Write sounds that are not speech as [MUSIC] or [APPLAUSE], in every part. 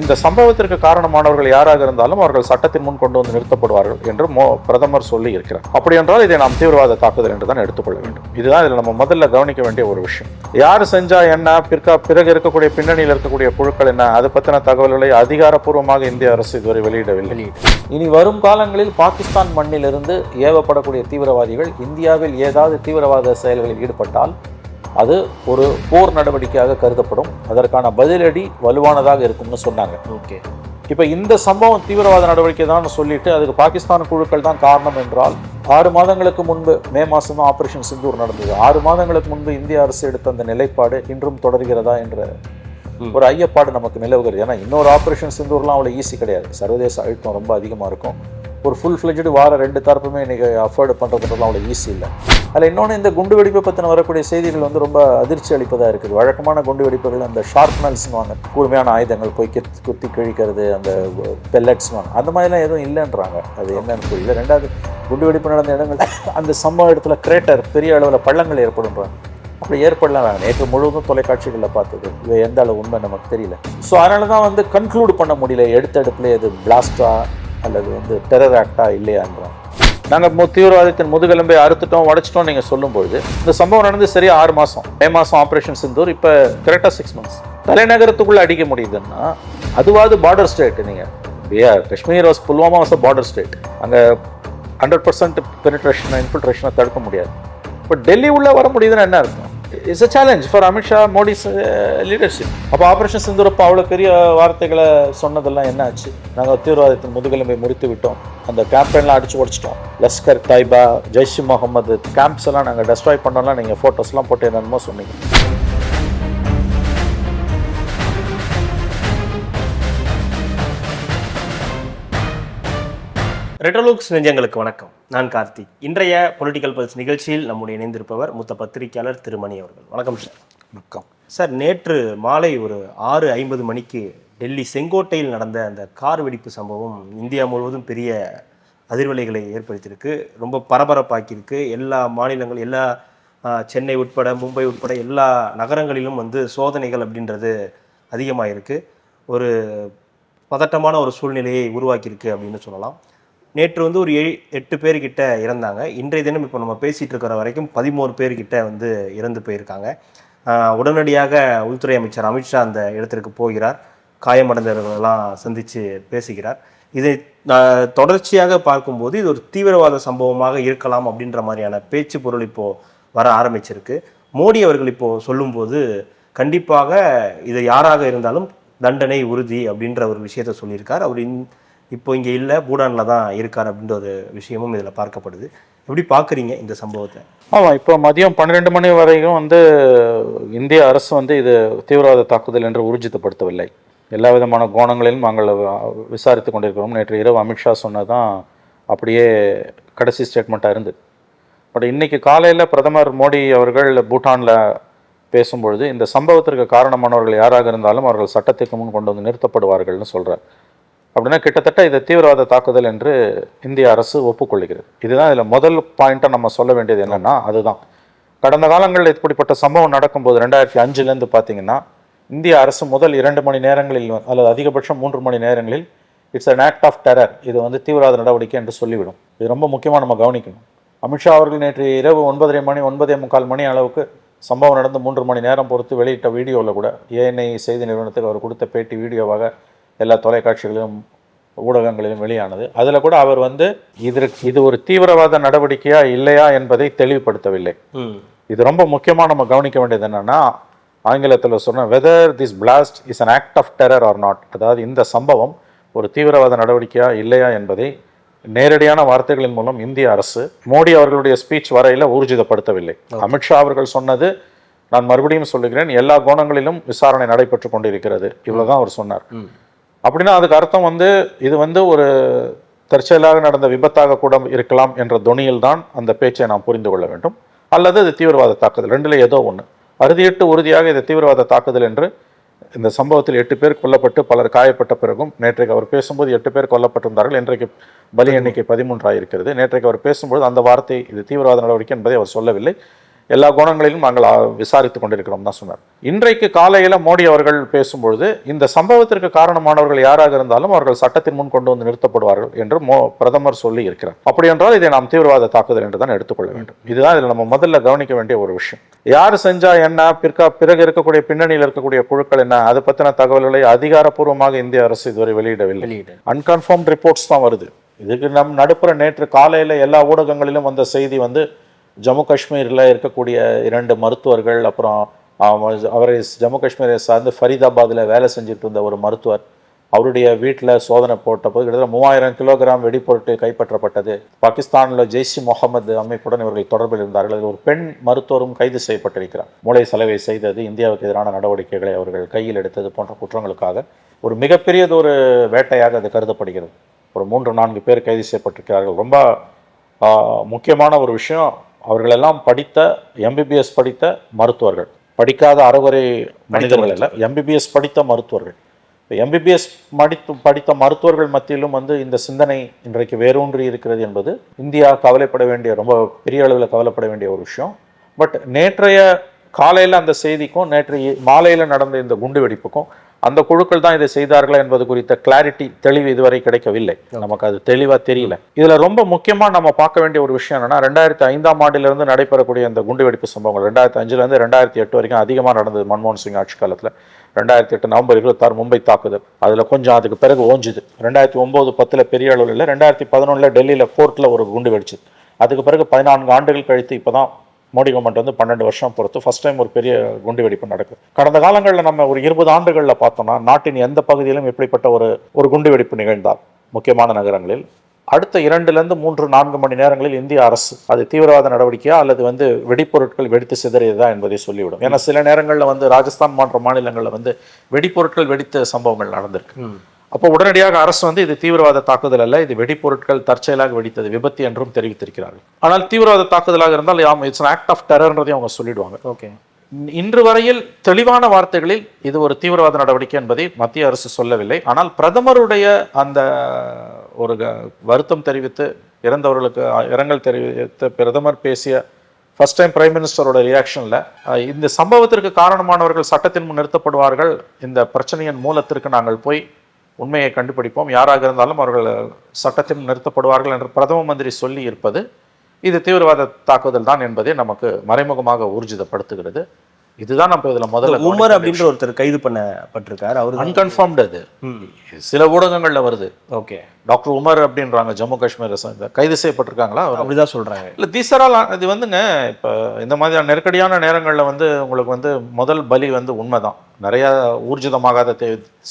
இந்த சம்பவத்திற்கு காரணமானவர்கள் யாராக இருந்தாலும் அவர்கள் சட்டத்தின் முன் கொண்டு வந்து நிறுத்தப்படுவார்கள் என்று மோ பிரதமர் சொல்லி இருக்கிறார் அப்படி என்றால் இதை நாம் தீவிரவாத தாக்குதல் என்று தான் எடுத்துக்கொள்ள வேண்டும். இதுதான் இதில் நம்ம முதல்ல கவனிக்க வேண்டிய ஒரு விஷயம். யார் செஞ்சா என்ன? பிற்கா பிறகு இருக்கக்கூடிய பின்னணியில் இருக்கக்கூடிய குழுக்கள் என்ன? அது பற்றின தகவல்களை அதிகாரப்பூர்வமாக இந்திய அரசு இதுவரை வெளியிடவில்லை. இனி வரும் காலங்களில் பாகிஸ்தான் மண்ணிலிருந்து ஏவப்படக்கூடிய தீவிரவாதிகள் இந்தியாவில் ஏதாவது தீவிரவாத செயல்களில் ஈடுபட்டால் அது ஒரு போர் நடவடிக்கையாக கருதப்படும். அதற்கான பதிலடி வலுவானதாக இருக்கும்னு சொன்னாங்க. ஓகே. இப்போ இந்த சம்பவம் தீவிரவாத நடவடிக்கை தான் சொல்லிட்டு அதுக்கு பாகிஸ்தான் குழுக்கள் தான் காரணம் என்றால் ஆறு மாதங்களுக்கு முன்பு மே மாதம் ஆபரேஷன் சிந்தூர் நடந்தது. ஆறு மாதங்களுக்கு முன்பு இந்திய அரசு எடுத்த அந்த நிலைப்பாடு இன்றும் தொடர்கிறதா என்ற. ஒரு ஐயப்பாடு நமக்கு நிலவுகிறது. ஏன்னா இன்னொரு ஆபரேஷன் சிந்தூர்லாம் அவ்வளோ ஈஸி கிடையாது. சர்வதேச அழுத்தம் ரொம்ப அதிகமாக இருக்கும். ஒரு ஃபுல் ஃப்ளெஜ்டு வார ரெண்டு தரப்புமே இன்றைக்கி அஃபோர்டு பண்ணுறதுலாம் அவ்வளோ ஈஸி இல்லை. அதில் இன்னொன்று இந்த குண்டு வெடிப்பை பற்றின வரக்கூடிய செய்திகள் வந்து ரொம்ப அதிர்ச்சி அளிப்பதாக இருக்குது. வழக்கமான குண்டு வெடிப்புகள் அந்த ஷார்ப்னல்ஸ்னுவாங்க கூர்மையான ஆயுதங்கள் போய் கித் குத்தி கிழிக்கிறது அந்த பெல்லட்ஸ்னுவாங்க அந்த மாதிரிலாம் எதுவும் இல்லைன்றாங்க. அது என்னன்னு புரியல. ரெண்டாவது குண்டு வெடிப்பு நடந்த இடங்கள் அந்த சம்பவ இடத்துல கிரேட்டர் பெரிய அளவில் பள்ளங்கள் ஏற்படுன்றாங்க அப்படி ஏற்படலாம். வேணும் நேற்று முழுவதும் தொலைக்காட்சிகளில் பார்த்தது. இது எந்த அளவு உண்மை நமக்கு தெரியல. ஸோ அதனால தான் வந்து கன்க்ளூட் பண்ண முடியல. எடுத்த எடுப்புல இது பிளாஸ்டா அல்லது வந்து டெரர் ஆக்டா இல்லையான்றோம் நாங்கள் தீவிரவாதத்தின் முதுகெலும்பை அறுத்துட்டோம் உடைச்சிட்டோம் நீங்கள் சொல்லும்பொழுது இந்த சம்பவம் நடந்து சரியாக ஆறு மாதம் மே மாதம் ஆப்ரேஷன் சிந்தூர் இப்போ கரெக்டாக சிக்ஸ் மந்த்ஸ் தலைநகரத்துக்குள்ளே அடிக்க முடியுதுன்னா அதுவாது பார்டர் ஸ்டேட் நீங்கள் PR Kashmir was Pulwama was border state அங்கே ஹண்ட்ரட் பர்சன்ட் பெனிட்ரேஷனை இன்ஃபில்ட்ரேஷனை தடுக்க முடியாது. இப்போ டெல்லி உள்ளே வர முடியுதுன்னா என்ன இருக்கும் it's a challenge for Amit Shah Modi's leadership அப்போ ஆப்ரேஷன் சிந்தூரப்ப அவ்வளோ பெரிய வார்த்தைகளை சொன்னதெல்லாம் என்ன ஆச்சு நாங்கள் தீவிரவாதத்தின் முதுகெலும்பை முறித்து விட்டோம். அந்த கேம்பெயின்லாம் அடிச்சு உடச்சிட்டோம் லஷ்கர் தாய்பா ஜெய்ஷ் முகமது கேம்ப்ஸ் எல்லாம் நாங்கள் டெஸ்ட்ராய் பண்ணோம்லாம் நீங்கள் ஃபோட்டோஸ்லாம் போட்டு என்னென்னமோ சொன்னீங்க. ரெட்ரோலுக்ஸ் நெஞ்சங்களுக்கு வணக்கம். நான் கார்த்திக். இன்றைய பொலிட்டிக்கல் பல்ஸ் நிகழ்ச்சியில் நம்முடைய இணைந்திருப்பவர் மூத்த பத்திரிகையாளர் திருமணி அவர்கள். வணக்கம் சார் வணக்கம். சார் நேற்று மாலை ஒரு ஆறு ஐம்பது மணிக்கு டெல்லி செங்கோட்டையில் நடந்த அந்த கார் வெடிப்பு சம்பவம் இந்தியா முழுவதும் பெரிய அதிர்வலைகளை ஏற்படுத்தியிருக்கு. ரொம்ப பரபரப்பாக்கியிருக்கு. எல்லா மாநிலங்கள் எல்லா சென்னை உட்பட மும்பை உட்பட எல்லா நகரங்களிலும் வந்து சோதனைகள் அப்படின்றது அதிகமாக இருக்கு ஒரு பதட்டமான ஒரு சூழ்நிலையை உருவாக்கியிருக்கு அப்படின்னு சொல்லலாம். நேற்று வந்து ஒரு ஏழு எட்டு பேர்கிட்ட இறந்தாங்க. இன்றைய தினம் இப்போ நம்ம பேசிகிட்டு இருக்கிற வரைக்கும் பதிமூணு பேர்கிட்ட வந்து இறந்து போயிருக்காங்க. உடனடியாக உள்துறை அமைச்சர் அமித்ஷா அந்த இடத்திற்கு போகிறார். காயமடைந்தவர்களெல்லாம் சந்தித்து பேசுகிறார். இதை தொடர்ச்சியாக பார்க்கும்போது இது ஒரு தீவிரவாத சம்பவமாக இருக்கலாம் அப்படின்ற மாதிரியான பேச்சு பொருள் இப்போது வர ஆரம்பிச்சிருக்கு. மோடி அவர்கள் இப்போது சொல்லும்போது கண்டிப்பாக இது யாராக இருந்தாலும் தண்டனை உறுதி அப்படின்ற ஒரு விஷயத்த சொல்லியிருக்கார். அவர் இந்- இப்போ இங்கே இல்லை பூடானில் தான் இருக்கார் அப்படின்ற ஒரு விஷயமும் இதில் பார்க்கப்படுது. எப்படி பார்க்குறீங்க இந்த சம்பவத்தை? ஆமாம் இப்போ மதியம் பன்னிரெண்டு மணி வரைக்கும் வந்து இந்திய அரசு வந்து இது தீவிரவாத தாக்குதல் என்று ஊர்ஜிதப்படுத்தவில்லை எல்லா விதமான கோணங்களிலும் நாங்கள் விசாரித்து கொண்டிருக்கிறோம். நேற்று இரவு அமித்ஷா சொன்னதான் அப்படியே கடைசி ஸ்டேட்மெண்ட்டாக இருந்தது. பட் இன்றைக்கி காலையில் பிரதமர் மோடி அவர்கள் பூட்டானில் பேசும்பொழுது இந்த சம்பவத்திற்கு காரணமானவர்கள் யாராக இருந்தாலும் அவர்கள் சட்டத்திற்கு முன் கொண்டு வந்து நிறுத்தப்படுவார்கள்னு சொல்கிறார் அப்படின்னா கிட்டத்தட்ட இது தீவிரவாத தாக்குதல் என்று இந்திய அரசு ஒப்புக்கொள்கிறது. இதுதான் இதில் முதல் பாயிண்ட்டாக நம்ம சொல்ல வேண்டியது என்னன்னா அதுதான். கடந்த காலங்களில் இப்படிப்பட்ட சம்பவம் நடக்கும்போது ரெண்டாயிரத்தி அஞ்சுலேருந்து பார்த்தீங்கன்னா இந்திய அரசு முதல் இரண்டு மணி நேரங்களில் அல்லது அதிகபட்சம் மூன்று மணி நேரங்களில் it's an act of terror இது வந்து தீவிரவாத நடவடிக்கை என்று சொல்லிவிடும். இது ரொம்ப முக்கியமாக நம்ம கவனிக்கணும். அமித்ஷா அவர்கள் நேற்று இரவு ஒன்பதரை மணி ஒன்பதே முக்கால் மணி அளவுக்கு சம்பவம் நடந்து மூன்று மணி நேரம் பொறுத்து வெளியிட்ட வீடியோவில் கூட ஏஎன்ஐ செய்தி நிறுவனத்துக்கு அவர் கொடுத்த பேட்டி வீடியோவாக எல்லா தொலைக்காட்சிகளிலும் ஊடகங்களிலும் வெளியானது. அதில் கூட அவர் வந்து இதற்கு இது ஒரு தீவிரவாத நடவடிக்கையா இல்லையா என்பதை தெளிவுபடுத்தவில்லை. இது ரொம்ப முக்கியமாக நம்ம கவனிக்க வேண்டியது என்னன்னா ஆங்கிலத்தில் சொன்ன whether this blast is an act of terror or not அதாவது இந்த சம்பவம் ஒரு தீவிரவாத நடவடிக்கையா இல்லையா என்பதை நேரடியான வார்த்தைகளின் மூலம் இந்திய அரசு மோடி அவர்களுடைய ஸ்பீச் வரையில ஊர்ஜிதப்படுத்தவில்லை. அமித்ஷா அவர்கள் சொன்னது நான் மறுபடியும் சொல்லுகிறேன் எல்லா கோணங்களிலும் விசாரணை நடைபெற்று கொண்டிருக்கிறது. இவ்வளவுதான் அவர் சொன்னார். அப்படின்னா அதுக்கு அர்த்தம் வந்து இது வந்து ஒரு தற்செயலாக நடந்த விபத்தாக கூட இருக்கலாம் என்ற தொனியில் தான் அந்த பேச்சை நாம் புரிந்து கொள்ள வேண்டும். அல்லது இது தீவிரவாத தாக்குதல் ரெண்டில் ஏதோ ஒன்று அறுதியிட்டு உறுதியாக இது தீவிரவாத தாக்குதல் என்று இந்த சம்பவத்தில் எட்டு பேர் கொல்லப்பட்டு பலர் காயப்பட்ட பிறகும் நேற்றைக்கு அவர் பேசும்போது எட்டு பேர் கொல்லப்பட்டிருந்தார்கள். இன்றைக்கு பலி எண்ணிக்கை பதிமூன்றாக இருக்கிறது நேற்றைக்கு அவர் பேசும்போது அந்த வார்த்தை இது தீவிரவாத நடவடிக்கை என்பதை அவர் சொல்லவில்லை. எல்லா கோணங்களிலும் நாங்கள் விசாரித்துக் கொண்டிருக்கிறோம் தான் சொன்னார். இன்றைக்கு காலையில் மோடி அவர்கள் பேசும்பொழுது இந்த சம்பவத்திற்கு காரணமானவர்கள் யாராக இருந்தாலும் அவர்கள் சட்டத்தின் முன் கொண்டு வந்து நிறுத்தப்படுவார்கள் என்று மோ பிரதமர் சொல்லி இருக்கிறார். அப்படி என்றால் இதை நாம் தீவிரவாத தாக்குதல் என்று தான் எடுத்துக்கொள்ள வேண்டும். இதுதான் இதில் நம்ம முதல்ல கவனிக்க வேண்டிய ஒரு விஷயம். யார் செஞ்சா என்ன பிற்கா பிறகு இருக்கக்கூடிய பின்னணியில் இருக்கக்கூடிய குழுக்கள் என்ன அது பற்றின தகவல்களை அதிகாரப்பூர்வமாக இந்திய அரசு இதுவரை வெளியிடவில்லை. வெளியிடு அன்கன்ஃபார்ம் ரிப்போர்ட்ஸ் தான் வருது. இதுக்கு நம் நடுப்புற நேற்று காலையில் எல்லா ஊடகங்களிலும் வந்த செய்தி வந்து ஜம்மு காஷ்மீரில் இருக்கக்கூடிய இரண்டு மருத்துவர்கள் அப்புறம் அவரை ஜம்மு காஷ்மீரை சார்ந்து ஃபரீதாபாத்தில் வேலை செஞ்சுட்டு இருந்த ஒரு மருத்துவர் அவருடைய வீட்டில் சோதனை போட்டபோது கிட்டத்தட்ட மூவாயிரம் கிலோகிராம் வெடிப்பொருட்கள் கைப்பற்றப்பட்டது. பாகிஸ்தானில் ஜெய்ஷ் முகமது அமைப்புடன் இவர்கள் தொடர்பில் இருந்தார்கள். அதில் ஒரு பெண் மருத்துவரும் கைது செய்யப்பட்டிருக்கிறார். மூளை செலவை செய்தது இந்தியாவுக்கு எதிரான நடவடிக்கைகளை அவர்கள் கையில் எடுத்தது போன்ற குற்றங்களுக்காக ஒரு மிகப்பெரியதொரு வேட்டையாக அது கருதப்படுகிறது. ஒரு மூன்று நான்கு பேர் கைது செய்யப்பட்டிருக்கிறார்கள். ரொம்ப முக்கியமான ஒரு விஷயம் அவர்களெல்லாம் படித்த எம்பிபிஎஸ் படித்த மருத்துவர்கள். படிக்காத அறகுறை மனிதர்கள் அல்ல எம்பிபிஎஸ் படித்த மருத்துவர்கள். எம்பிபிஎஸ் படித்து படித்த மருத்துவர்கள் மத்தியிலும் வந்து இந்த சிந்தனை இன்றைக்கு வேரூன்றி இருக்கிறது என்பது இந்தியா கவலைப்பட வேண்டிய ரொம்ப பெரிய அளவில் கவலைப்பட வேண்டிய ஒரு விஷயம். பட் நேற்றைய காலையில் அந்த செய்திக்கும் நேற்றைய மாலையில் நடந்த இந்த குண்டு வெடிப்புக்கும் அந்த குழுக்கள் தான் இதை செய்தார்களா என்பது குறித்த கிளாரிட்டி தெளிவு இதுவரை கிடைக்கவில்லை. நமக்கு அது தெளிவாக தெரியல. இதில் ரொம்ப முக்கியமாக நம்ம பார்க்க வேண்டிய ஒரு விஷயம் என்னன்னா ரெண்டாயிரத்தி ஐந்தாம் ஆண்டிலிருந்து நடைபெறக்கூடிய இந்த குண்டு வெடிப்பு சம்பவங்கள் ரெண்டாயிரத்தி அஞ்சுலேருந்து ரெண்டாயிரத்தி எட்டு வரைக்கும் அதிகமாக நடந்தது மன்மோகன் சிங் ஆட்சி காலத்தில். ரெண்டாயிரத்தி எட்டு நவம்பர் இருபத்தாறு மும்பை தாக்குதல். அதில் கொஞ்சம் அதுக்கு பிறகு ஓஞ்சுது. ரெண்டாயிரத்தி ஒம்பது பத்தில் பெரிய அளவில் இல்லை ரெண்டாயிரத்தி பதினொன்றில் டெல்லியில் கோர்ட்டில் ஒரு குண்டு வெடிச்சுது. அதுக்கு பிறகு பதினான்கு ஆண்டுகள் கழித்து இப்போ தான் மோடி கவர்மெண்ட் வந்து பன்னெண்டு வருஷம் பொறுத்து ஃபஸ்ட் டைம் ஒரு பெரிய குண்டு வெடிப்பு நடக்குது. கடந்த காலங்களில் நம்ம ஒரு இருபது ஆண்டுகளில் பார்த்தோம்னா நாட்டின் எந்த பகுதியிலும் இப்படிப்பட்ட ஒரு ஒரு குண்டு வெடிப்பு நிகழ்ந்தால் முக்கியமான நகரங்களில் அடுத்த இரண்டுலேருந்து மூன்று நான்கு மணி நேரங்களில் இந்திய அரசு அது தீவிரவாத நடவடிக்கையா அல்லது வந்து வெடிப்பொருட்கள் வெடித்து சிதறியதா என்பதை சொல்லிவிடும். ஏன்னா சில நேரங்களில் வந்து ராஜஸ்தான் போன்ற மாநிலங்களில் வந்து வெடிப்பொருட்கள் வெடித்த சம்பவங்கள் நடந்திருக்கு. அப்போ உடனடியாக அரசு வந்து இது தீவிரவாத தாக்குதல் அல்ல இது வெடிப்பொருட்கள் தற்செயலாக வெடித்தது விபத்து என்றும் தெரிவித்திருக்கிறார்கள். ஆனால் தீவிரவாத தாக்குதலாக இருந்தால் ஆம் இட்ஸ் ஆக்ட் ஆஃப் டெரர்ன்றதையும் அவங்க சொல்லிடுவாங்க. ஓகே. இன்று வரையில் தெளிவான வார்த்தைகளில் இது ஒரு தீவிரவாத நடவடிக்கை என்பதை மத்திய அரசு சொல்லவில்லை. ஆனால் பிரதமருடைய அந்த ஒரு வருத்தம் தெரிவித்து இறந்தவர்களுக்கு இரங்கல் தெரிவித்த பிரதமர் பேசிய ஃபர்ஸ்ட் டைம் பிரைம் மினிஸ்டரோட ரியாக்ஷனில் இந்த சம்பவத்திற்கு காரணமானவர்கள் சட்டத்தின் முன் நிறுத்தப்படுவார்கள் இந்த பிரச்சனையின் மூலத்திற்கு நாங்கள் போய் உண்மையை கண்டுபிடிப்போம். யாராக இருந்தாலும் அவர்கள் சட்டத்தில் நிறுத்தப்படுவார்கள் என்று பிரதம மந்திரி சொல்லி இருப்பது இது தீவிரவாத தாக்குதல் தான் என்பதை நமக்கு மறைமுகமாக ஊர்ஜிதப்படுத்துகிறது. இதுதான் நம்ம இதுல முதல்ல உமர் அப்படின்ற ஒருத்தர் கைது பண்ணப்பட்டிருக்காரு. அவரு அன்கன்ஃபார்ம்டு அது. சில ஊடகங்கள்ல வருது. ஓகே. டாக்டர் உமர் அப்படின்றாங்க ஜம்மு காஷ்மீர் சேர்ந்த கைது செய்யப்பட்டிருக்காங்களா? அவர் அப்படிதான் சொல்றாங்க. இல்லை தீசரால் இது வந்துங்க இப்போ இந்த மாதிரியான நெருக்கடியான நேரங்களில் வந்து உங்களுக்கு வந்து முதல் பலி வந்து உண்மைதான். நிறைய ஊர்ஜிதமாகாத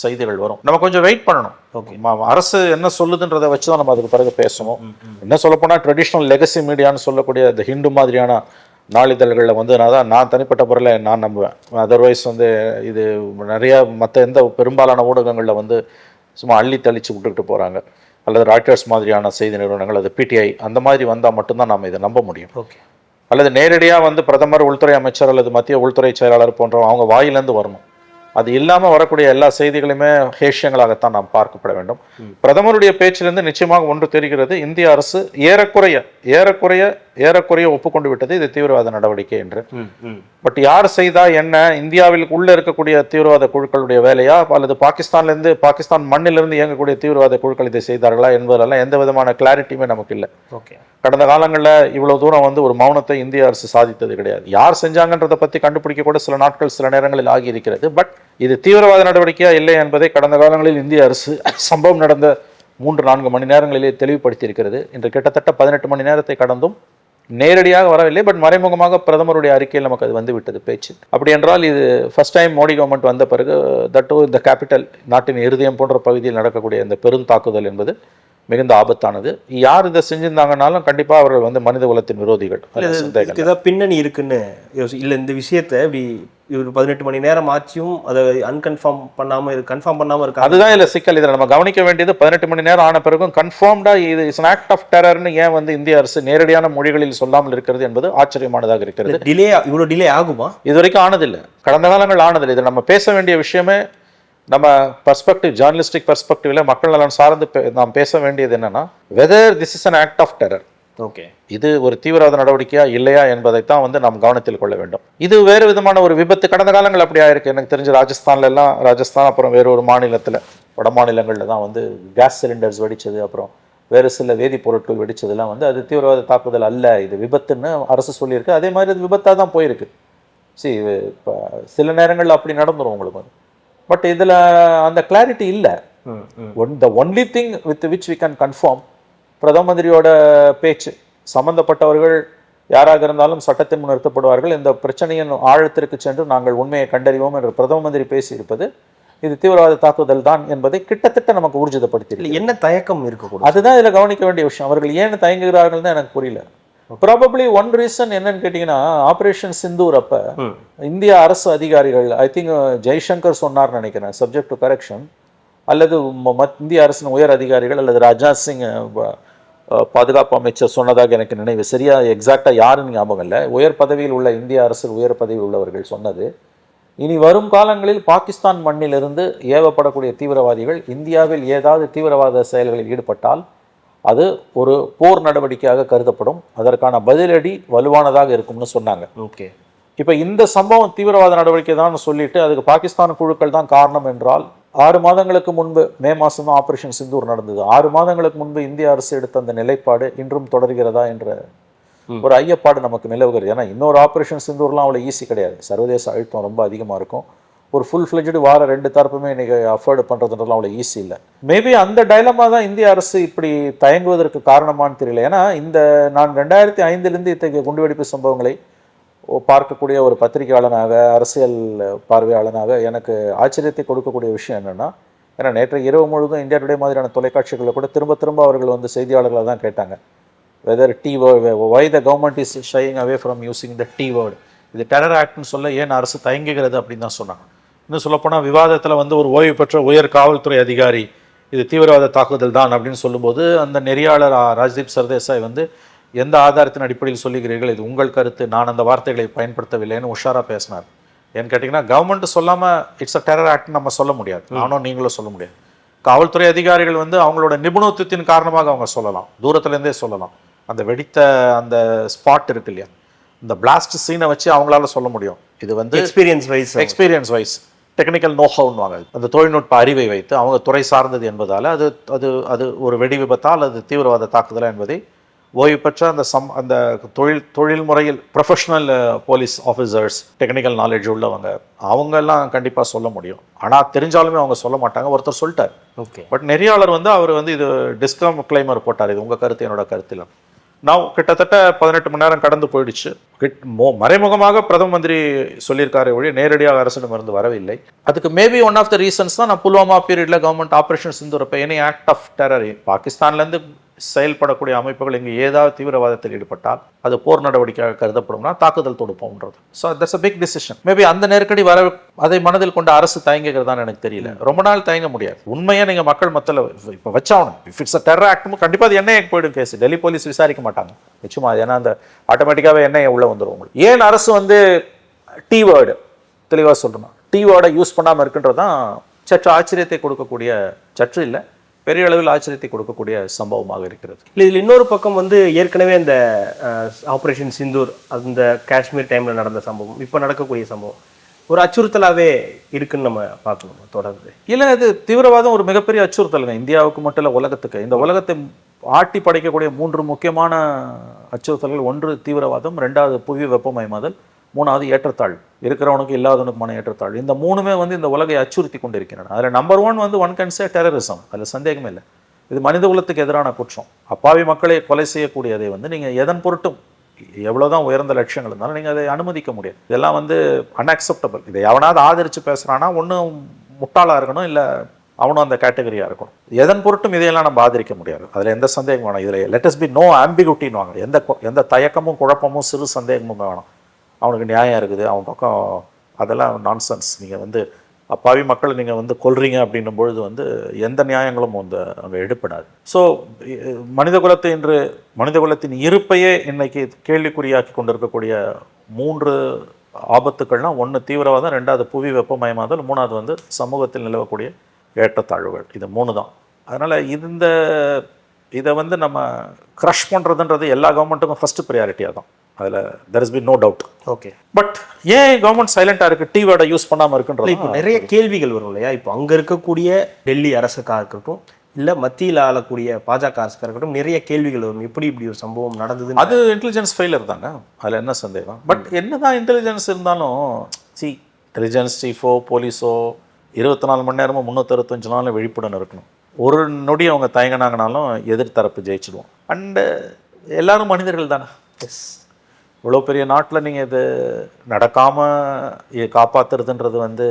செய்திகள் வரும். நம்ம கொஞ்சம் வெயிட் பண்ணணும். ஓகே. அரசு என்ன சொல்லுதுன்றதை வச்சு தான் நம்ம அதுக்கு பிறகு பேசணும். என்ன சொல்லப்போனால் ட்ரெடிஷ்னல் லெகசி மீடியான்னு சொல்லக்கூடிய இந்த ஹிந்து மாதிரியான நாளிதழ்களில் வந்து நான் தான் நான் தனிப்பட்ட முறையில் நான் நம்புவேன். அதர்வைஸ் வந்து இது நிறைய மற்ற எந்த பெரும்பாலான ஊடகங்களில் வந்து சும்மா அள்ளி தெளிச்சு விட்டுக்கிட்டு போகிறாங்க அல்லது ராய்டர்ஸ் மாதிரியான செய்தி நிறுவனங்கள் அது பிடிஐ அந்த மாதிரி வந்தால் மட்டும்தான் நம்ம இதை நம்ப முடியும். ஓகே. அல்லது நேரடியாக வந்து பிரதமர் உள்துறை அமைச்சர் அல்லது மத்திய உள்துறை செயலாளர் போன்ற அவங்க வாயிலேருந்து வரணும். அது இல்லாமல் வரக்கூடிய எல்லா செய்திகளுமே ஹேஷியங்களாகத்தான் நாம் பார்க்கப்பட வேண்டும். பிரதமருடைய பேச்சிலிருந்து நிச்சயமாக ஒன்று தெரிகிறது இந்திய அரசு ஏறக்குறைய ஏறக்குறைய ஏறக்குறைய ஒப்புக்கொண்டு விட்டது இது தீவிரவாத நடவடிக்கை என்று. பட் யார் செய்தா என்ன இந்தியாவில் உள்ள இருக்கக்கூடிய தீவிரவாத குழுக்களுடைய வேலையா அல்லது பாகிஸ்தான்லேருந்து பாகிஸ்தான் மண்ணிலிருந்து இயங்கக்கூடிய தீவிரவாத குழுக்கள் இதை செய்தார்களா என்பதெல்லாம் எந்த விதமான கிளாரிட்டியுமே நமக்கு இல்லை ஓகே. கடந்த காலங்களில் இவ்வளவு தூரம் வந்து ஒரு மௌனத்தை இந்திய அரசு சாதித்தது கிடையாது. யார் செஞ்சாங்கன்றதை பற்றி கண்டுபிடிக்க கூட சில நாட்கள் சில நேரங்களில் ஆகி இருக்கிறது பட் இது தீவிரவாத நடவடிக்கையா இல்லை என்பதை கடந்த காலங்களில் இந்திய அரசு [LAUGHS] சம்பவம் நடந்த மூன்று நான்கு மணி நேரங்களிலே தெளிவுபடுத்தியிருக்கிறது. இன்று கிட்டத்தட்ட பதினெட்டு மணி நேரத்தை கடந்தும் நேரடியாக வரவில்லை. பட் மறைமுகமாக பிரதமருடைய அறிக்கையில் நமக்கு அது வந்து விட்டது பேச்சு. அப்படி என்றால் இது ஃபர்ஸ்ட் டைம் மோடி கவர்மெண்ட் வந்த பிறகு தட்டு இந்த கேபிட்டல் நாட்டின் இருதயம் போன்ற பகுதியில் நடக்கக்கூடிய இந்த பெருந்தாக்குதல் என்பது மிகுந்த ஆபத்தானது. யார் இதை செஞ்சிருந்தாங்கனாலும் கண்டிப்பாக அவர்கள் வந்து மனித குலத்தின் விரோதிகள். இல்ல ஏதாவது பின்னணி இருக்குன்னு யோசி இல்லை இந்த விஷயத்தை இப்படி இவர் பதினெட்டு மணி நேரம் ஆச்சியும் அதை அன்கன்ஃபார்ம் பண்ணாம இருக்கு கன்ஃபார்ம் பண்ணாம இருக்காரு அதுதான் இதில் சிக்கல். இதில் நம்ம கவனிக்க வேண்டியது பதினெட்டு மணி நேரம் ஆன பிறகும் கன்ஃபார்ம்டாக இது இஸ் ஆக்ட் ஆஃப் டெரர்னு ஏன் வந்து இந்திய அரசு நேரடியான மொழிகளில் சொல்லாமல் இருக்கிறது என்பது ஆச்சரியமானதாக இருக்கிறது. டிலே இவ்வளவு டிலே ஆகுமா? இது வரைக்கும் ஆனதில்லை. கடந்த காலங்கள் ஆனதில்லை. இது நம்ம பேச வேண்டிய விஷயமே நம்ம பர்ஸ்பெக்டிவ் ஜேர்னலிஸ்டிக் பர்ஸ்பெக்டிவ்ல மக்கள் நலன் சார்ந்து பே- நாம் பேச வேண்டியது என்னன்னா whether this is an act of terror okay இது ஒரு தீவிரவாத நடவடிக்கையா இல்லையா என்பதைத்தான் வந்து நாம் கவனத்தில் கொள்ள வேண்டும். இது வேறு விதமான ஒரு விபத்து. கடந்த காலங்கள் அப்படி ஆயிருக்கு. எனக்கு தெரிஞ்சு ராஜஸ்தான்ல எல்லாம் ராஜஸ்தான் அப்புறம் வேற ஒரு மாநிலத்தில் வட மாநிலங்களில் தான் வந்து கேஸ் சிலிண்டர்ஸ் வெடிச்சது அப்புறம் வேறு சில வேதிப்பொருட்கள் வெடிச்சதெல்லாம் வந்து அது தீவிரவாத தாக்குதல் அல்ல. இது விபத்துன்னு அரசு சொல்லியிருக்கு. அதே மாதிரி இது விபத்தாக தான் போயிருக்கு. சரி இப்போ சில நேரங்களில் அப்படி நடந்துரும் உங்களுக்கு வந்து. பட் இதில் அந்த கிளாரிட்டி இல்லை. On the only thing with which we can confirm பிரதம மந்திரியோட பேச்சு சம்பந்தப்பட்டவர்கள் யாராக இருந்தாலும் சட்டத்தின் முன் நிறுத்தப்படுவார்கள். இந்த பிரச்சனையின் ஆழத்திற்கு சென்று நாங்கள் உண்மையை கண்டறிவோம் என்று பிரதம மந்திரி பேசியிருப்பது இது தீவிரவாத தாக்குதல் தான் என்பதை கிட்டத்தட்ட நமக்கு ஊர்ஜிதப்படுத்தி என்ன தயக்கம் இருக்கக்கூடும் அதுதான் இதில் கவனிக்க வேண்டிய விஷயம். அவர்கள் ஏன் தயங்குகிறார்கள் தான் எனக்கு புரியல. ப்ராபப்ளி ஒன் ரீசன் என்னன்னு கேட்டிங்கன்னா ஆபரேஷன் சிந்தூர் அப்ப இந்திய அரசு அதிகாரிகள் ஐ திங்க் ஜெய்சங்கர் சொன்னார்னு நினைக்கிறேன் சப்ஜெக்ட் டு கரெக்ஷன் அல்லது இந்திய அரசின் உயர் அதிகாரிகள் அல்லது ராஜ்நாத் சிங் பாதுகாப்பு அமைச்சர் சொன்னதாக எனக்கு நினைவு. சரியா எக்ஸாக்டாக யாருன்னு ஞாபகம் இல்லை. உயர் பதவியில் உள்ள இந்திய அரசில் உயர் பதவியில் உள்ளவர்கள் சொன்னது. இனி வரும் காலங்களில் பாகிஸ்தான் மண்ணிலிருந்து ஏவப்படக்கூடிய தீவிரவாதிகள் இந்தியாவில் ஏதாவது தீவிரவாத செயல்களில் ஈடுபட்டால் அது ஒரு போர் நடவடிக்கையாக கருதப்படும். அதற்கான பதிலடி வலுவானதாக இருக்கும்னு சொன்னாங்க. ஓகே. இப்போ இந்த சம்பவம் தீவிரவாத நடவடிக்கை தான் சொல்லிட்டு அதுக்கு பாகிஸ்தான் குழுக்கள் தான் காரணம் என்றால் ஆறு மாதங்களுக்கு முன்பு மே மாதம் தான் ஆபரேஷன் சிந்தூர் நடந்தது. ஆறு மாதங்களுக்கு முன்பு இந்திய அரசு எடுத்த அந்த நிலைப்பாடு இன்றும் தொடர்கிறதா என்ற. ஒரு ஐயப்பாடு நமக்கு நிலவுகிறது. ஏன்னா இன்னொரு ஆபரேஷன் சிந்தூர்லாம் அவ்வளோ ஈஸி கிடையாது. சர்வதேச அழுத்தம் ரொம்ப அதிகமாக இருக்கும். ஒரு ஃபுல் ஃப்ளெஜ்டு வார ரெண்டு தரப்புமே இன்றைக்கி அஃபோர்டு பண்ணுறதுன்றதுலாம் அவ்வளோ ஈஸி இல்லை. மேபி அந்த டைலமா தான் இந்திய அரசு இப்படி தயங்குவதற்கு காரணமான்னு தெரியல. ஏன்னா இந்த நான் ரெண்டாயிரத்தி ஐந்துலேருந்து இத்தகைய குண்டுவெடிப்பு சம்பவங்களை பார்க்கக்கூடிய ஒரு பத்திரிகையாளனாக அரசியல் பார்வையாளனாக எனக்கு ஆச்சரியத்தை கொடுக்கக்கூடிய விஷயம் என்னென்னா ஏன்னா நேற்று இரவு முழுதும் இந்தியா டுடே மாதிரியான தொலைக்காட்சிகளில் கூட திரும்ப திரும்ப அவர்கள் வந்து செய்தியாளர்களை தான் கேட்டாங்க. Whether D why the government is shying away from using the T word இது டெரர் ஆக்ட்னு சொல்ல ஏன் அரசு தயங்குகிறது அப்படின்னு தான் சொன்னாங்க. இன்னும் சொல்லப்போனால் விவாதத்தில் வந்து ஒரு ஓய்வு பெற்ற உயர் காவல்துறை அதிகாரி இது தீவிரவாத தாக்குதல் தான் அப்படின்னு சொல்லும்போது அந்த நெறியாளர் ராஜ்தீப் சர்தேசாய் வந்து எந்த ஆதாரத்தின் அடிப்படையில் சொல்லுகிறீர்கள்? இது உங்கள் கருத்து. நான் அந்த வார்த்தைகளை பயன்படுத்தவில்லைன்னு உஷாரா பேசினார். ஏன்னு கேட்டிங்கன்னா கவர்மெண்ட் சொல்லாமல் இட்ஸ் அ டெரர் ஆக்ட் நம்ம சொல்ல முடியாது. நானும் நீங்களும் சொல்ல முடியாது. காவல்துறை அதிகாரிகள் வந்து அவங்களோட நிபுணத்துவத்தின் காரணமாக அவங்க சொல்லலாம். தூரத்துல இருந்தே சொல்லலாம். அந்த வெடித்த அந்த ஸ்பாட் இருக்கு இல்லையா? இந்த பிளாஸ்ட் சீனை வச்சு அவங்களால சொல்ல முடியும். இது வந்து experience wise experience wise technical நோஹவுன்வாங்க அந்த தொழில்நுட்ப அறிவை வைத்து அவங்க துறை சார்ந்தது என்பதால் அது அது அது ஒரு வெடி விபத்தால் அது தீவிரவாத தாக்குதலா என்பதை ஓய்வு பெற்ற அந்த சம் அந்த தொழில் தொழில் முறையில் professional police officers technical knowledge உள்ளவங்க அவங்கெல்லாம் கண்டிப்பாக சொல்ல முடியும். ஆனால் தெரிஞ்சாலுமே அவங்க சொல்ல மாட்டாங்க. ஒருத்தர் சொல்லிட்டார். ஓகே. பட் நெறியாளர் வந்து அவர் வந்து இது டிஸ்கம் கிளைமர் போட்டார். இது உங்கள் கருத்து என்னோட கருத்து இல்லை நான் கிட்டத்தட்ட பதினெட்டு மணி நேரம் கடந்து போயிடுச்சு. கிட் மறைமுகமாக பிரதம மந்திரி சொல்லியிருக்காரு ஒழிய நேரடியாக அரசிடமிருந்து வரவில்லை. அதுக்கு maybe one of the reasons தான் நான் புல்வாமா பீரியடில் கவர்மெண்ட் ஆப்ரேஷன் சிந்துறப்ப எனி ஆக்ட் ஆஃப் டெரர் பாகிஸ்தான்லேருந்து செயல்படக்கூடிய அமைப்புகள் இங்கே ஏதாவது தீவிரவாதத்தில் ஈடுபட்டால் அது போர் நடவடிக்கையாக கருதப்படும்னா தாக்குதல் தொடுப்போம்ன்றது. So that's a big decision maybe அந்த நெருக்கடி வர அதை மனதில் கொண்ட அரசு தயங்குகிறதான்னு எனக்கு தெரியல. ரொம்ப நாள் தயங்க முடியாது. உண்மையா நீங்க மக்கள் மத்தியில் இப்போ வச்சாகணும். If it's a terror act கண்டிப்பாக அது என்ஐஏக்கு போயிடும் கேஸ் டெல்லி போலீஸ் விசாரிக்க மாட்டாங்க. நிச்சயமா ஏன்னா அந்த ஆட்டோமேட்டிக்காகவே என்ஐஏ உள்ள வந்துடும் உங்களுக்கு. ஏன் அரசு வந்து டி வேர்டு தெளிவாக சொல்லணும் டி வேர்டை யூஸ் பண்ணாமல் இருக்குன்றது தான் சற்று ஆச்சரியத்தை கொடுக்கக்கூடிய சற்று இல்லை. பெரிய அளவில் ஆச்சரியத்தை கொடுக்கக்கூடிய சம்பவமாக இருக்கிறது. இல்லை இதில் இன்னொரு பக்கம் வந்து ஏற்கனவே இந்த ஆப்ரேஷன் சிந்தூர் அந்த காஷ்மீர் டைமில் நடந்த சம்பவம் இப்போ நடக்கக்கூடிய சம்பவம் ஒரு அச்சுறுத்தலாகவே இருக்குன்னு நம்ம பார்க்கணும் தொடர்ந்து. இல்லை இது தீவிரவாதம் ஒரு மிகப்பெரிய அச்சுறுத்தலுங்க. இந்தியாவுக்கு மட்டும் இல்லை உலகத்துக்கு. இந்த உலகத்தை ஆட்டி படைக்கக்கூடிய மூன்று முக்கியமான அச்சுறுத்தல்கள் ஒன்று தீவிரவாதம் ரெண்டாவது புவி வெப்பமயமாதல் மூணாவது ஏற்றத்தாழ். இருக்கிறவனுக்கு இல்லாதவனுக்குமான ஏற்றத்தாழ். இந்த மூணுமே வந்து இந்த உலகை அச்சுறுத்தி கொண்டிருக்கின்றன. அதில் நம்பர் ஒன் வந்து ஒன் கன்சே டெரரிசம் அதில் சந்தேகமே இல்லை. இது மனித குலத்துக்கு எதிரான குற்றம். அப்பாவி மக்களை கொலை செய்யக்கூடியதை வந்து நீங்கள் எதன் பொருட்டும் எவ்வளோதான் உயர்ந்த லட்சியங்கள் இருந்தாலும் நீங்கள் அதை அனுமதிக்க முடியாது. இதெல்லாம் வந்து அன்அக்செப்டபிள் இதை எவனாவது ஆதரித்து பேசுகிறான்னா ஒன்றும் முட்டாளாக இருக்கணும் இல்லை அவனும் அந்த கேட்டகரியாக இருக்கணும். எதன் பொருட்டும் இதையெல்லாம் நம்ம ஆதரிக்க முடியாது. அதில் எந்த சந்தேகம் வேணாம். இதில் லெட்டஸ் பி நோ ஆம்பிகுட்டின்னு வாங்க. எந்த எந்த தயக்கமும் குழப்பமும் சிறு சந்தேகமும் வேணும். அவனுக்கு நியாயம் இருக்குது அவன் பக்கம் அதெல்லாம் நான்சென்ஸ் நீங்கள் வந்து அப்பாவி மக்களை நீங்கள் வந்து கொல்றீங்க அப்படின்னும் பொழுது வந்து எந்த நியாயங்களும் வந்து அங்கே எடுப்படாது ஸோ மனித குலத்தை இன்று மனித குலத்தின் இருப்பையே இன்னைக்கு கேள்விக்குறியாக்கி கொண்டிருக்கக்கூடிய மூன்று ஆபத்துக்கள்னால் ஒன்று தீவிரவாதம் ரெண்டாவது புவி வெப்பமயமாதல் மூணாவது வந்து சமூகத்தில் நிலவக்கூடிய ஏற்றத்தாழ்வுகள். இது மூணு தான். அதனால் இந்த இதை வந்து நம்ம க்ரஷ் பண்ணுறதுன்றது எல்லா கவர்மெண்ட்டுக்கும் ஃபஸ்ட்டு ப்ரியாரிட்டியாக தான் அதில் there is be no doubt okay but ஏன் கவர்மெண்ட் சைலண்டாக இருக்குது டி வேர்டை யூஸ் பண்ணாமல் இருக்குன்றது இப்போ நிறைய கேள்விகள் வரும் இல்லையா? இப்போ அங்க இருக்கக்கூடிய டெல்லி அரசுக்காக இருக்கட்டும் இல்ல மத்தியில் ஆளக்கூடிய பாஜக அரசுக்காக இருக்கட்டும் நிறைய கேள்விகள் வரும். எப்படி இப்படி ஒரு சம்பவம் நடந்தது அது இன்டெலிஜென்ஸ் ஃபெயிலர் தாங்க. அதில் என்ன சந்தேகம்? பட் என்னதான் இன்டெலிஜென்ஸ் இருந்தாலும் சி இன்டெலிஜென்ஸ் சீஃபோ போலீஸோ இருபத்தி நாலு மணி நேரமும் முந்நூற்றறுபத்தஞ்சு நாளும் விழிப்புடன் இருக்கணும். ஒரு நொடி அவங்க தயங்கினாங்கனாலும் எதிர்த்தரப்பு ஜெயிச்சிடுவோம். அண்டு எல்லாரும் மனிதர்கள் தானே? எஸ் இவ்வளோ பெரிய நாட்டில் நீங்கள் இது நடக்காமல் காப்பாற்றுறதுன்றது வந்து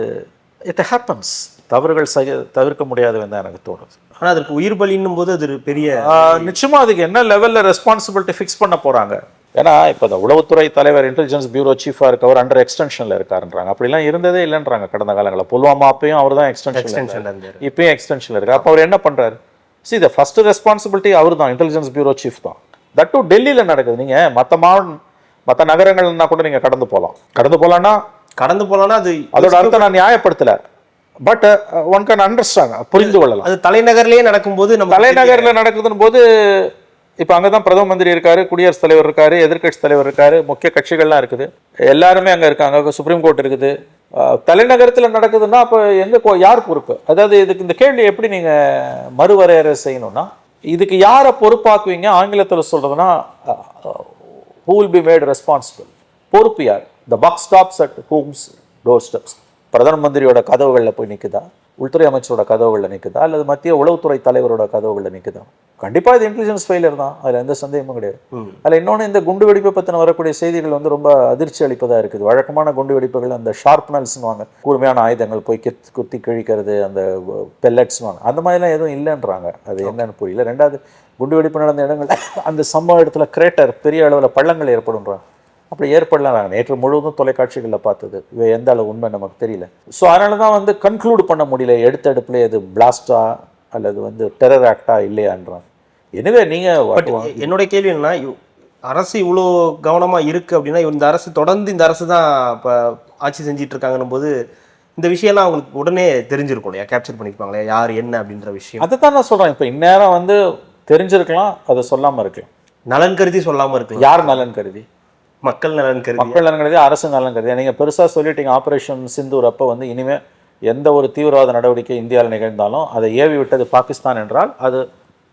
இட் ஹேப்பன்ஸ் தவறுகள் சக தவிர்க்க முடியாதுன்னு தான் எனக்கு தோணுது. ஆனா அதற்கு உயிர் பலின்னும் போது அது பெரிய ஆஹ் நிச்சயமா அதுக்கு என்ன லெவலில் ரெஸ்பான்சிபிலிட்டி ஃபிக்ஸ் பண்ண போறாங்க? ஏன்னா இப்போ இந்த உளவுத்துறை தலைவர் இன்டெலிஜென்ஸ் பியூரோ சீஃபாக இருக்கவர் அண்டர் எக்ஸ்டென்ஷனில் இருக்காருன்றாங்க. அப்படிலாம் இருந்ததே இல்லைன்றாங்க கடந்த காலங்களில். புல்வாமா அப்பயும் அவர் தான் எக்ஸ்டென்ஷன் இப்பயும் எக்ஸ்டென்ஷனில் இருக்கு அப்போ அவர் என்ன பண்றாரு? See the ஃபர்ஸ்ட் ரெஸ்பான்சிபிலிட்டி அவர் தான் இன்டெலிஜென்ஸ் பியூரோ சீஃப் தான். தட் டு டெல்லியில் நடக்குது. நீங்க மற்ற மா மற்ற நகரங்கள்னா கூட நீங்க கடந்து போகலாம் கடந்து போகலான்னா கடந்து போலாம்னா அது அதோட அர்த்தம் நான் நியாயப்படுத்தல. பட் ஒன் கேன் அண்டர்ஸ்டாண்ட் புரிந்து கொள்ளலாம். அது தலைநகர்லயே நடக்கும்போது நம்ம தலைநகர்ல நடக்குதுன்னு போது இப்போ அங்கே தான் பிரதம மந்திரி இருக்காரு குடியரசுத் தலைவர் இருக்காரு எதிர்க்கட்சி தலைவர் இருக்காரு முக்கிய கட்சிகள்லாம் இருக்குது. எல்லாருமே அங்கே இருக்காங்க சுப்ரீம் கோர்ட் இருக்குது. தலைநகரத்துல நடக்குதுன்னா அப்போ எங்க கோ- யார் பொறுப்பு? அதாவது இதுக்கு இந்த கேள்வி எப்படி நீங்க மறுவரையறை செய்யணும்னா இதுக்கு யாரை பொறுப்பாக்குவீங்க? ஆங்கிலத்தில் சொல்றதுன்னா who will be made responsible பொறுப்பு யார் the buck stops at whom's door steps பிரதம மந்திரியோட கதவுகளில் போய் நிற்குதா உள்துறை அமைச்சரோட கதவுகளில் நிற்குதா அல்லது மத்திய உளவுத்துறை தலைவரோட கதவுகளில் நிற்குதா கண்டிப்பாக இது இன்டெலிஜென்ஸ் ஃபெயிலியர் தான். அதில் எந்த சந்தேகமும் கிடையாது. அதில் இன்னொன்று இந்த குண்டு வெடிப்பை பற்றின வரக்கூடிய செய்திகள் வந்து ரொம்ப அதிர்ச்சி அளிப்பதாக இருக்குது. வழக்கமான குண்டு வெடிப்புகள் அந்த ஷார்ப்னல்ஸ்னுவாங்க கூர்மையான ஆயுதங்கள் போய் கித் குத்தி கிழிக்கிறது அந்த பெல்லட்ஸ்னுவாங்க அந்த மாதிரிலாம் எதுவும் இல்லைன்றாங்க. அது என்னன்னு புரியல. ரெண்டாவது குண்டு வெடிப்பு நடந்த இடங்கள் அந்த சம்பவ இடத்துல கிரேட்டர் பெரிய அளவில் பள்ளங்கள் ஏற்படுன்றாங்க அப்படி ஏற்படலாம். நாங்கள் நேற்று முழுவதும் தொலைக்காட்சிகளில் பார்த்தது. இவை எந்த அளவு உண்மை நமக்கு தெரியல. ஸோ அதனால தான் வந்து கன்க்ளூட் பண்ண முடியல. எடுத்த எடுப்புல இது பிளாஸ்டா அல்லது வந்து டெரர் ஆக்டா இல்லையான்றாங்க எனவே நீங்கள் என்னுடைய கேள்வி என்னன்னா இவ்- அரசு இவ்வளோ கவனமா இருக்கு அப்படின்னா இந்த அரசு தொடர்ந்து இந்த அரசு தான் இப்போ ஆட்சி செஞ்சிட்டு இருக்காங்கன்னும் போது இந்த விஷயம்லாம் அவங்களுக்கு உடனே தெரிஞ்சிருக்கும் இல்லையா? கேப்சர் பண்ணிருப்பாங்களே யார் என்ன அப்படின்ற விஷயம். அதை தான் நான் சொல்கிறேன் இப்போ இந்நேரம் வந்து தெரிஞ்சிருக்கலாம் அதை சொல்லாமல் இருக்கலாம். நலன் கருதி சொல்லாம இருக்கலாம். யார் நலன் கருதி? மக்கள் நலன் கருதி மக்கள் நலன் கருதி அரசு நலன் கருதி. நீங்கள் பெருசாக சொல்லிட்டீங்க ஆப்ரேஷன் சிந்தூர் அப்போ வந்து இனிமே எந்த ஒரு தீவிரவாத நடவடிக்கை இந்தியாவில் நிகழ்ந்தாலும் அதை ஏவி விட்டது பாகிஸ்தான் என்றால் அது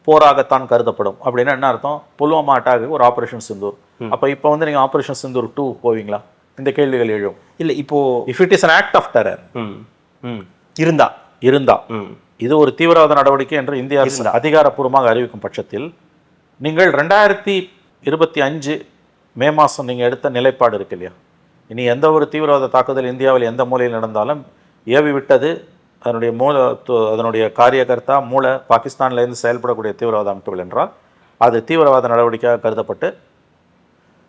போராகத்தான் கருதப்படும். அப்படின்னா என்ன அர்த்தம்? புல்வாமா அட்டாக்கு ஒரு ஆப்ரேஷன் சிந்தூர் அப்போ இப்போ வந்து நீங்கள் ஆப்ரேஷன் சிந்தூர் டூ போவீங்களா? இந்த கேள்விகள் எழும். இல்ல இப்போ if it is an act of terror இருந்தா. இருந்தா. இது ஒரு தீவிரவாத நடவடிக்கை என்று இந்திய அரசு அதிகாரப்பூர்வமாக அறிவிக்கும் பட்சத்தில் நீங்கள் ரெண்டாயிரத்தி இருபத்தி அஞ்சு மே மாதம் நீங்கள் எடுத்த நிலைப்பாடு இருக்கு இல்லையா? இனி எந்த ஒரு தீவிரவாத தாக்குதல் இந்தியாவில் எந்த மூலையில் நடந்தாலும் ஏவி விட்டது அதனுடைய மூல அதனுடைய காரியகர்த்தா மூளை பாகிஸ்தான்லேருந்து செயல்படக்கூடிய தீவிரவாத அமைப்புகள் என்றால் அது தீவிரவாத நடவடிக்கையாக கருதப்பட்டு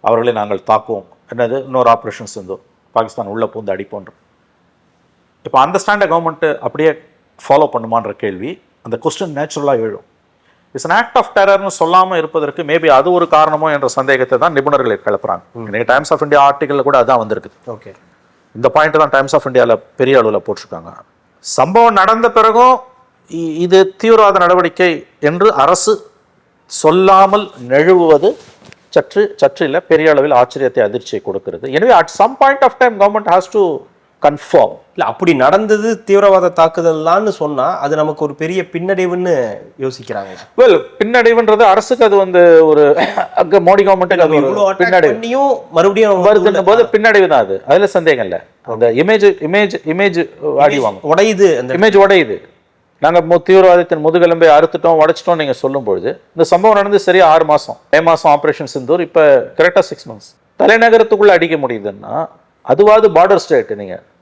அவர்களை நாங்கள் தாக்குவோம். என்னது? இன்னொரு ஆப்ரேஷன்ஸ் இருந்தோம் பாகிஸ்தான் உள்ளே பூந்து அடிப்போன்ற. இப்போ அந்த ஸ்டாண்டை கவர்மெண்ட்டு அப்படியே ஃபாலோ பண்ணுமான்ற கேள்வி அந்த கொஸ்டின் நேச்சுரலாக எழும். இட்ஸ் an ஆக்ட் ஆஃப் டெரர்னு சொல்லாமல் இருப்பதற்கு மேபி அது ஒரு காரணமோ என்ற சந்தேகத்தை தான் நிபுணர்கள் கிளப்புறாங்க. இன்னைக்கு டைம்ஸ் ஆஃப் இந்தியா ஆர்டிக்கலில் கூட அதான் வந்திருக்கு. ஓகே இந்த பாயிண்ட் தான் டைம்ஸ் ஆஃப் இந்தியாவில் பெரிய அளவில் போட்டிருக்காங்க. சம்பவம் நடந்த பிறகும் இது தீவிரவாத நடவடிக்கை என்று அரசு சொல்லாமல் நழுவுவது சற்று சற்று இல்லை பெரிய அளவில் ஆச்சரியத்தை அதிர்ச்சியை கொடுக்கிறது. எனவே at some point of time government has to confirm இல்ல அப்படி நடந்தது தீவிரவாத தாக்குதல்லான்னு சொன்னா அது நமக்கு ஒரு பெரிய பின்னடைவுன்னு யோசிக்கிறாங்க. வெல் பின்னடைவுன்றது அரசுக்கு அது வந்து ஒரு அங்க மோடி கவர்மெண்ட்டுக்கு அது ஒரு பின்னடைவு. மறுபடியும் வருதுன்னும் போது பின்னடைவு தான் அது. அதுல சந்தேகம் இல்லை. அந்த இமேஜ் இமேஜ் இமேஜ் அடிவாங்க உடையுது அந்த இமேஜ் உடையுது. நாங்க மு- தீவிரவாதத்தின் முதுகெலும்பை அறுத்துட்டோம் உடைச்சிட்டோம் நீங்க சொல்லும் பொழுது இந்த சம்பவம் நடந்து சரியா ஆறு மாசம். மே மாசம் ஆபரேஷன் சிந்தூர் இப்ப கரெக்டா சிக்ஸ் மந்த்ஸ் தலைநகரத்துக்குள்ள அடிக்க முடியுதுன்னா அதுவாது பார்டர் ஸ்டேட்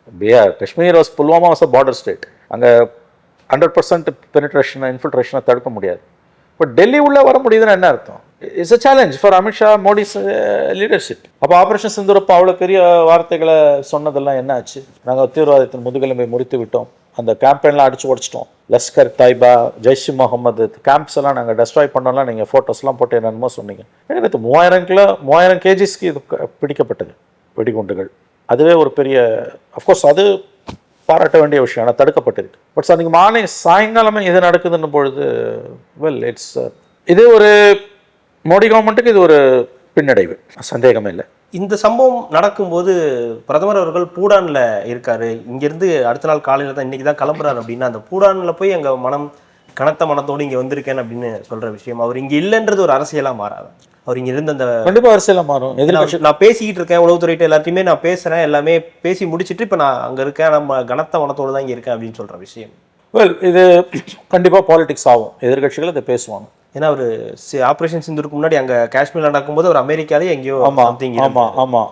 நீங்க PR Kashmir was Pulwama was border state அங்கே ஹண்ட்ரட் பர்சன்ட் பெனிட்ரேஷனை இன்ஃபில்ட்ரேஷனை தடுக்க முடியாது. பட் டெல்லி உள்ளே வர முடியுதுன்னா என்ன அர்த்தம்? It's a challenge for Amit Shah Modi's leadership அப்போ ஆப்ரேஷன் சிந்துரப்போ அவ்வளோ பெரிய வார்த்தைகளை சொன்னதெல்லாம் என்ன ஆச்சு? நாங்கள் தீவிரவாதத்தின் முதுகெலும்பை முறித்து விட்டோம். அந்த கேம்பெயின்லாம் அடிச்சு உடைச்சிட்டோம். லஸ்கர் தாய்பா ஜெய்ஷ் முகமது கேம்ப்ஸ் எல்லாம் நாங்கள் டெஸ்ட்ராய் பண்ணோம்லாம் நீங்கள் ஃபோட்டோஸ்லாம் போட்டு என்னென்னமோ சொன்னீங்க. எனக்கு மூவாயிரம் கிலோ மூவாயிரம் கேஜிஸ்க்கு இது பிடிக்கப்பட்டது. வெடிகுண்டுகள். அதுவே ஒரு பெரிய அஃப்கோர்ஸ் அது பாராட்ட வேண்டிய விஷயம். ஆனால் தடுக்கப்பட்டிருக்கு. பட் சார் நீங்கள் மாலை சாயங்காலமே இது நடக்குதுன்னு பொழுது வெல் இட்ஸ் uh, இது ஒரு மோடி கவர்மெண்ட்டுக்கு இது ஒரு பின்னடைவு. சந்தேகமே இல்லை. இந்த சம்பவம் நடக்கும்போது பிரதமர் அவர்கள் பூடானில் இருக்கார். இங்கேருந்து அடுத்த நாள் காலையில் தான் இன்றைக்கி தான் கிளம்புறாரு அப்படின்னா அந்த பூடானில் போய் எங்கள் மனம் கனத்த மனத்தோடு இங்கே வந்திருக்கேன் அப்படின்னு சொல்கிற விஷயம். அவர் இங்கே இல்லைன்றது ஒரு அரசியலாக மாறாது. அவர் இங்க இருந்த அந்த கண்டிப்பாக அரசியல் மாறும். எதிர்கட்சி நான் பேசிக்கிட்டு இருக்கேன் உளவுத்துறையிட்ட எல்லாத்தையுமே நான் பேசுறேன் எல்லாமே பேசி முடிச்சிட்டு இப்ப நான் அங்க இருக்கேன் நம்ம கனத்த மனத்தோடு தான் இங்க இருக்கேன் அப்படின்னு சொல்ற விஷயம். வெல் இது கண்டிப்பாக பாலிடிக்ஸ் ஆகும். எதிர்கட்சிகள் இதை பேசுவாங்க. ஏன்னா அவர் ஆபரேஷன் சிந்தூருக்கு முன்னாடி அங்க காஷ்மீர்ல நடக்கும்போது அவர் அமெரிக்காலே எங்கேயோ ஆமா something ஆமா இருந்தாரு. ஆமா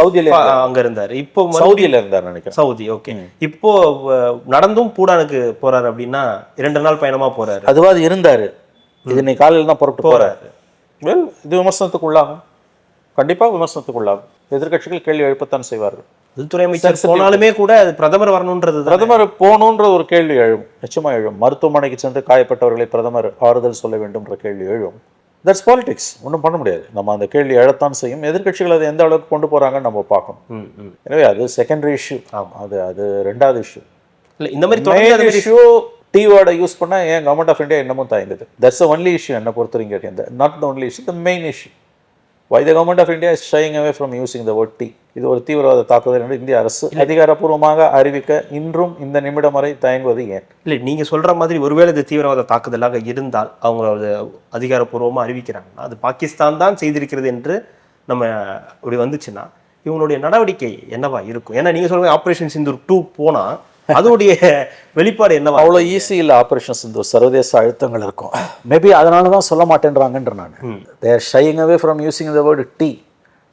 சவுதியில. அங்க இருந்தாரு. இப்போ சவுதியில இருந்தார் நினைக்கிறேன். சவுதி ஓகே இப்போ நடந்தும் பூடானுக்கு போறாரு அப்படின்னா இரண்டு நாள் பயணமா போறாரு. அதுவாது இருந்தாரு. இது இன்னைக்கு காலையில் தான் புறப்பட்டு போறாரு. வெல் இது விமர்சனத்துக்கு உள்ளாகும் கண்டிப்பா விமர்சனத்துக்கு உள்ளாகும் எதிர்கட்சிகள் கேள்வி எழுப்பத்தான் செய்வார்கள். உள்துறை அமைச்சர் போனாலுமே கூட அது பிரதமர் வரணுன்றது பிரதமர் போகணுன்ற ஒரு கேள்வி எழும். நிச்சயமா எழும். மருத்துவமனைக்கு சென்று காயப்பட்டவர்களை பிரதமர் ஆறுதல் சொல்ல வேண்டும்ன்ற கேள்வி எழும். தட்ஸ் பாலிடிக்ஸ் ஒன்றும் பண்ண முடியாது. நம்ம அந்த கேள்வி எழத்தான் செய்யும். எதிர்க்கட்சிகள் அதை எந்த அளவுக்கு கொண்டு போறாங்கன்னு நம்ம பார்க்கணும். எனவே அது செகண்டரி இஷ்யூ ஆமாம் அது அது ரெண்டாவது இஷ்யூ இல்ல இந்த மாதிரி இஷ்யூ டி வேர்டை யூஸ் பண்ணா ஏன் கவர்மெண்ட் ஆஃப் இந்தியா இன்னமும் தயங்குது? தட்ஸ் ஒன்லி இஷ்யூ என்ன பொறுத்த வரைக்கும் not the only issue the main issue why the government of India is shying away from using the word T இது ஒரு தீவிரவாத தாக்குதல் என்று இந்திய அரசு அதிகாரப்பூர்வமாக அறிவிக்க இன்றும் இந்த நிமிடம் வரை தயங்குவது ஏன்? இல்ல நீங்க சொல்ற மாதிரி ஒருவேளை இது தீவிரவாத தாக்குதலாக இருந்தால் அவங்க அது அதிகாரப்பூர்வமா அறிவிக்கிறாங்கன்னா அது பாகிஸ்தான் தான் செய்திருக்கிறது என்று நம்ம இப்படி வந்துச்சுன்னா இவங்களுடைய நடவடிக்கை என்னவா இருக்கும்? ஏன்னா நீங்க சொல்ற ஆபரேஷன் சிந்தூர் டூ போனா அதோடைய வெளிப்பாடு என்னவா? அவ்வளோ ஈஸி இல்லை ஆப்ரேஷன் சிந்து. சர்வதேச அழுத்தங்கள் இருக்கும். மேபி அதனால தான் சொல்ல மாட்டேன்றாங்கன்ற நான். They're shying away from using the word T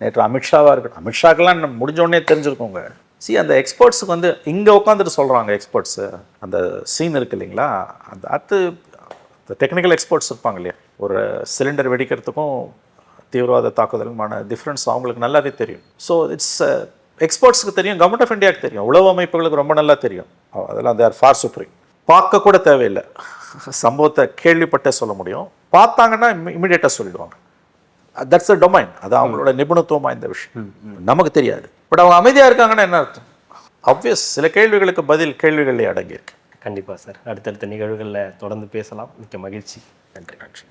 நேற்று அமித்ஷாவாக இருக்கட்டும். அமித்ஷாக்கெல்லாம் நம்ம முடிஞ்ச உடனே தெரிஞ்சிருக்கோங்க. சி அந்த எக்ஸ்பர்ட்ஸ் வந்து இங்கே உட்காந்துட்டு சொல்கிறாங்க எக்ஸ்பர்ட்ஸு அந்த சீன் இருக்கு இல்லைங்களா? அந்த அது டெக்னிக்கல் எக்ஸ்பர்ட்ஸ் இருப்பாங்க இல்லையா? ஒரு சிலிண்டர் வெடிக்கிறதுக்கும் தீவிரவாத தாக்குதலுமான டிஃப்ரென்ஸ் அவங்களுக்கு நல்லாவே தெரியும். ஸோ இட்ஸ் எக்ஸ்பர்ட்ஸ்க்கு தெரியும் கவர்மெண்ட் ஆஃப் இந்தியாவுக்கு தெரியும். உளவு அமைப்புகளுக்கு ரொம்ப நல்லா தெரியும். அதெல்லாம் தேர் ஃபார் சுப்ரீம் பார்க்க கூட தேவையில்லை. சம்பவத்தை கேள்விப்பட்டே சொல்ல முடியும். பார்த்தாங்கன்னா இமிடியேட்டாக சொல்லிடுவாங்க. தட்ஸ் அ டொமைன் அது அவங்களோட நிபுணத்துவம் வாய்ந்த விஷயம். நமக்கு தெரியாது. பட் அவங்க அமைதியாக இருக்காங்கன்னா என்ன அர்த்தம்? அப்வியஸ் சில கேள்விகளுக்கு பதில் கேள்விகளே அடங்கியிருக்கு. கண்டிப்பா சார் அடுத்தடுத்த நிகழ்வுகள்ல தொடர்ந்து பேசலாம். மிக்க மகிழ்ச்சி. நன்றி. நன்றி.